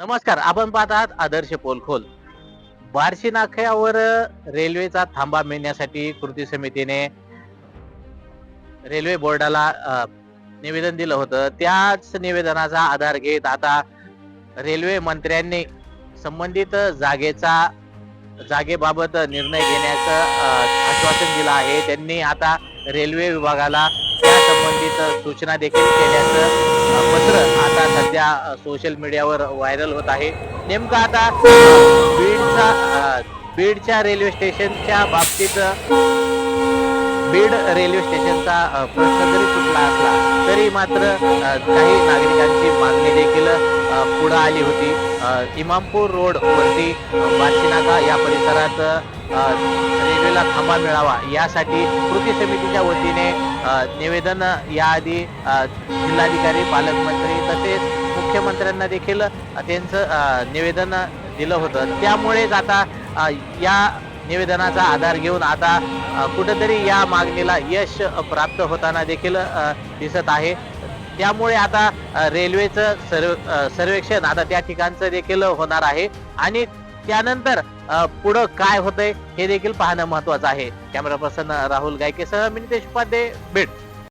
नमस्कार आपण पाहत आहात आदर्श पोलखोल. बार्शी नाक्यावर रेल्वेचा थांबा मिळण्यासाठी कृती समितीने रेल्वे बोर्डाला निवेदन दिलं होतं. त्याच निवेदनाचा आधार घेत आता रेल्वे मंत्र्यांनी संबंधित जागेचा जागेबाबत निर्णय घेण्याचं आश्वासन दिलं आहे. त्यांनी आता रेल्वे विभागाला त्या संबंधित सूचना देखील केल्याचं पत्र आता सध्या सोशल मीडियावर व्हायरल होत आहे. नेमकं आता बीडचा बीडच्या रेल्वे स्टेशनच्या बाबतीत बीड रेल्वे स्टेशनचा प्रश्न जरी सुटला असला तरी मात्र काही नागरिकांची मागणी देखील अ, पुढे आली होती. इमामपूर रोड वरती अ, या परिसरात अ, थांबा मिळावा. यासाठी कृती समितीच्या वतीने निवेदन याआधी जिल्हाधिकारी पालकमंत्री तसेच मुख्यमंत्र्यांना देखील त्यांचं निवेदन दिलं होतं. त्यामुळेच आता या निवेदनाचा आधार घेऊन आता कुठंतरी या मागणीला यश प्राप्त होताना देखील दिसत आहे. त्यामुळे आता रेल्वेचं सर्व सर्वेक्षण आता त्या ठिकाणचं देखील होणार आहे. आणि त्यानंतर पुढं काय होतंय हे देखील पाहणं महत्वाचं आहे. कॅमेरा पर्सन राहुल गायकेसह मी नितेश उपाध्ये भेट